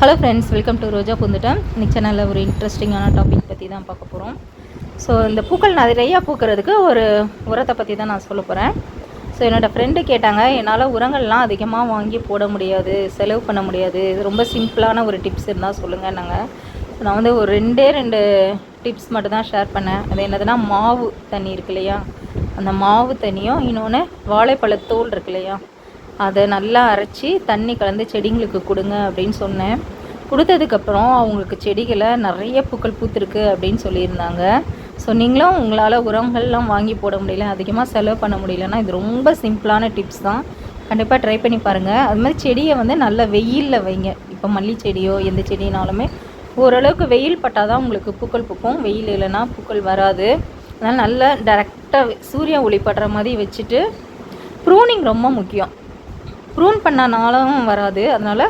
Hello friends welcome to Roja Poonthottam இன்னைக்கு சேனலில் ஒரு இன்ட்ரெஸ்டிங்கான டாபிக் பற்றி தான் பார்க்க போகிறோம் ஸோ இந்த பூக்கள் நிறையா பூக்கிறதுக்கு ஒரு உரத்தை பற்றி தான் நான் சொல்ல போகிறேன் ஸோ என்னோடய ஃப்ரெண்டு கேட்டாங்க என்னால் உரங்கள்லாம் அதிகமாக வாங்கி போட முடியாது செலவு பண்ண முடியாது. இது ரொம்ப சிம்பிளான ஒரு டிப்ஸ் இருந்தால் சொல்லுங்கள் நாங்கள் நான் வந்து ஒரு ரெண்டே ரெண்டு டிப்ஸ் மட்டும் தான் ஷேர் பண்ணேன். அது என்னதுன்னா மாவு தண்ணி இருக்கு இல்லையா? அந்த மாவு தண்ணியும் இன்னொன்று வாழைப்பழத்தோல் இருக்கு இல்லையா? அதை நல்லா அரைச்சி தண்ணி கலந்து செடிங்களுக்கு கொடுங்க அப்படின்னு சொன்னேன். கொடுத்ததுக்கப்புறம் அவங்களுக்கு செடிகளை நிறைய பூக்கள் பூத்துருக்கு அப்படின்னு சொல்லியிருந்தாங்க. ஸோ நீங்களும் உங்களால் உரங்கள்லாம் வாங்கி போட முடியல அதிகமாக செலவு பண்ண முடியலன்னா இது ரொம்ப சிம்பிளான டிப்ஸ் தான். கண்டிப்பாக ட்ரை பண்ணி பாருங்கள் அது மாதிரி செடியை வந்து நல்ல வெயிலில் வைங்க. இப்போ மல்லி செடியோ எந்த செடினாலுமே ஓரளவுக்கு வெயில் பட்டால் தான் உங்களுக்கு பூக்கள் பூக்கும். வெயில் இல்லைன்னா பூக்கள் வராது. அதனால் நல்லா டேரெக்டாக சூரிய ஒளி படுற மாதிரி வச்சுட்டு ப்ரூனிங் ரொம்ப முக்கியம். ப்ரூன் பண்ணனாலும் வராது. அதனால்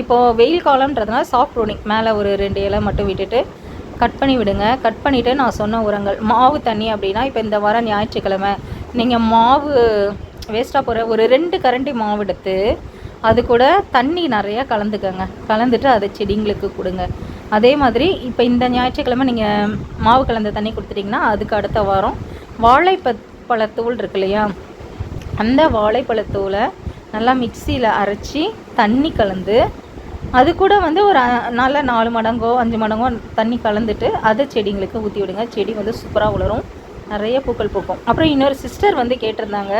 இப்போது வெயில் காலம்ன்றதுனால சாஃப்ட் ப்ரூனிங் மேலே ஒரு ரெண்டு இலை மட்டும் விட்டுட்டு கட் பண்ணி விடுங்க. கட் பண்ணிவிட்டு நான் சொன்ன உரங்கள். மாவு தண்ணி அப்படின்னா இப்போ இந்த வாரம் ஞாயிற்றுக்கிழமை நீங்கள் மாவு வேஸ்ட்டாக போகிற ஒரு ரெண்டு கரண்டி மாவு எடுத்து அது கூட தண்ணி நிறையா கலந்துக்கங்க. கலந்துட்டு அதை செடிங்களுக்கு கொடுங்க. அதே மாதிரி இப்போ இந்த ஞாயிற்றுக்கிழமை நீங்கள் மாவு கலந்த தண்ணி கொடுத்துட்டிங்கன்னா அதுக்கு அடுத்த வாரம் வாழைப்ப பழத்தூள் இருக்கு இல்லையா? அந்த வாழைப்பழத்தூளை நல்லா மிக்சியில் அரைச்சி தண்ணி கலந்து அது கூட வந்து ஒரு நல்ல நாலு மடங்கோ அஞ்சு மடங்கோ தண்ணி கலந்துட்டு அதை செடிங்களுக்கு ஊற்றி விடுங்க. செடி வந்து சூப்பராக வளரும் நிறைய பூக்கள் பூக்கும். அப்புறம் இன்னொரு சிஸ்டர் வந்து கேட்டிருந்தாங்க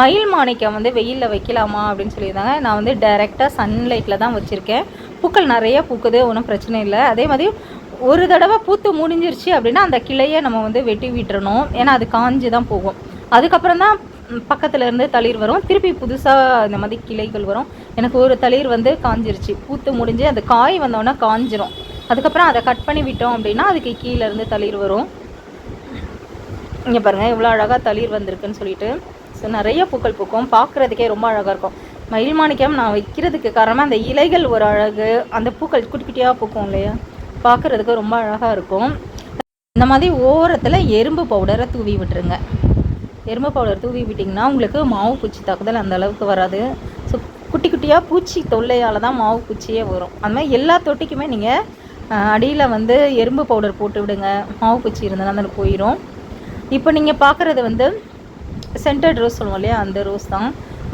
மயில் மாணிக்கம் வந்து வெயிலில் வைக்கலாமா அப்படின்னு சொல்லியிருந்தாங்க. நான் வந்து டைரெக்டாக சன்லைட்டில் தான் வச்சுருக்கேன். பூக்கள் நிறைய பூக்குது ஒன்றும் பிரச்சனை இல்லை. அதே மாதிரி ஒரு தடவை பூத்து முடிஞ்சிருச்சு அப்படின்னா அந்த கிளையை நம்ம வந்து வெட்டி விட்டுறணும். ஏன்னா அது காஞ்சி தான் போகும். அதுக்கப்புறம் தான் பக்கத்தில் இருந்து தளிர் வரும். திருப்பி புதுசாக இந்த மாதிரி கிளைகள் வரும். எனக்கு ஒரு தளிர் வந்து காஞ்சிருச்சு. பூத்து முடிஞ்சு அந்த காய் வந்தோடனே காஞ்சிரும். அதுக்கப்புறம் அதை கட் பண்ணி விட்டோம் அப்படின்னா அதுக்கு கீழேருந்து தளிர் வரும். இங்கே பாருங்கள் எவ்வளோ அழகாக தளிர் வந்திருக்குன்னு சொல்லிட்டு. ஸோ நிறைய பூக்கள் பூக்கும். பார்க்குறதுக்கே ரொம்ப அழகாக இருக்கும். மயில் மாணிக்கம் நான் வைக்கிறதுக்கு காரணமாக அந்த இலைகள் ஒரு அழகு. அந்த பூக்கள் குட்டி குட்டியாக பூக்கும் இல்லையா? பார்க்குறதுக்கு ரொம்ப அழகாக இருக்கும். இந்த மாதிரி ஓரத்தில் எறும்பு பவுடரை தூவி விட்டுருங்க. எருமை பவுடர் தூவி விட்டிங்கன்னா உங்களுக்கு மாவு பூச்சி தாக்குதல் அந்த அளவுக்கு வராது. ஸோ குட்டி குட்டியாக பூச்சி தொல்லையால் தான் மாவு பூச்சியே வரும். அந்த மாதிரி எல்லா தொட்டிக்குமே நீங்கள் அடியில் வந்து எறும்பு பவுடர் போட்டு விடுங்க. மாவு பூச்சி இருந்தால் அதில் போயிடும் இப்போ நீங்கள் பார்க்குறது வந்து சென்டர்ட் ரோஸ் சொல்லுவோம் இல்லையா? அந்த ரோஸ் தான்.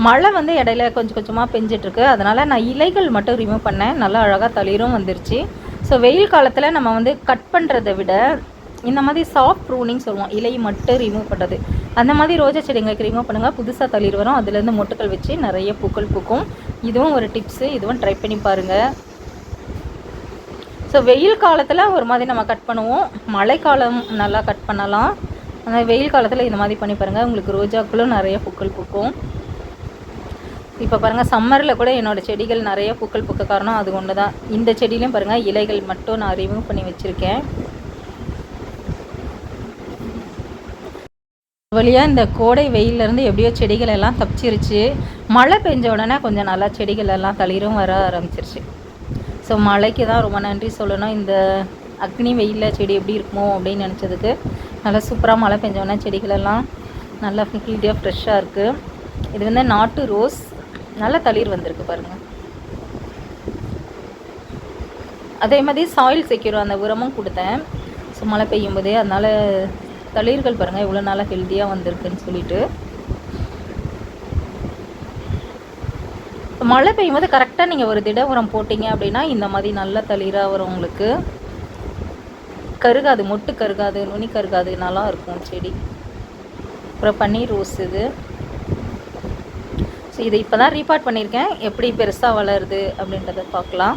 மழை வந்து இடையில கொஞ்சம் கொஞ்சமாக பெஞ்சிட்ருக்கு அதனால் நான் இலைகள் மட்டும் ரிமூவ் பண்ணேன். நல்லா அழகாக தளிரும் வந்துருச்சு. ஸோ வெயில் காலத்தில் நம்ம வந்து கட் பண்ணுறதை விட இந்த மாதிரி சாஃப்ட் ப்ரூனிங் சொல்லுவோம். இலை மட்டும் ரிமூவ் பண்ணுறது அந்த மாதிரி ரோஜா செடிங்களுக்கு ரிமூவ் பண்ணுங்கள் புதுசாக தளிர் வரும். அதுலேருந்து மொட்டுக்கள் வச்சு நிறைய பூக்கள் பூக்கும். இதுவும் ஒரு டிப்ஸு இதுவும் ட்ரை பண்ணி பாருங்கள் ஸோ வெயில் காலத்தில் ஒரு மாதிரி நம்ம கட் பண்ணுவோம். மழை காலம் நல்லா கட் பண்ணலாம். ஆனால் வெயில் காலத்தில் இந்த மாதிரி பண்ணி பாருங்கள் உங்களுக்கு ரோஜாக்களும் நிறைய பூக்கள் பூக்கும். இப்போ பாருங்கள் சம்மரில் கூட என்னோடய செடிகள் நிறைய பூக்கள் பூக்க காரணம் அது ஒன்று தான் இந்த செடியிலையும் பாருங்கள் இலைகள் மட்டும் நான் ரிமூவ் பண்ணி வச்சுருக்கேன். வழியாக இந்த கோடை வெயிலேருந்து எப்படியோ செடிகள் எல்லாம் தப்பிச்சிருச்சு. மழை பெஞ்ச உடனே கொஞ்சம் நல்லா செடிகள் எல்லாம் தளிரும் வர ஆரம்பிச்சிருச்சு. ஸோ மழைக்கு தான் ரொம்ப நன்றி சொல்லணும். இந்த அக்னி வெயிலில் செடி எப்படி இருக்குமோ அப்படின்னு நினச்சதுக்கு நல்லா சூப்பராக மழை பெஞ்ச உடனே செடிகளெல்லாம் நல்லா ஹீல்டியாக ஃப்ரெஷ்ஷாக இருக்குது இது வந்து நாட்டு ரோஸ் நல்ல தளிர் வந்திருக்கு பாருங்கள் அதே மாதிரி சாயில் செக்யூர் அந்த உரமும் கொடுத்தேன். ஸோ மழை பெய்யும் போதே அதனால் தளிர்கள் பாருங்கள் இவ்வளோ நாளாக ஹெல்த்தியாக வந்திருக்குன்னு சொல்லிட்டு. மழை பெய்யும் போது கரெக்டாக நீங்கள் ஒரு திட உரம் போட்டிங்க அப்படின்னா இந்த மாதிரி நல்ல தளிராக வரும் உங்களுக்கு. கருகாது மொட்டு கருகாது நுனி கருகாது நல்லா இருக்கும் செடி. அப்புறம் பன்னீர் ரோஸ் இது. ஸோ இதை இப்போ தான் ரீபார்ட் பண்ணியிருக்கேன். எப்படி பெருசாக வளருது அப்படின்றத பார்க்கலாம்.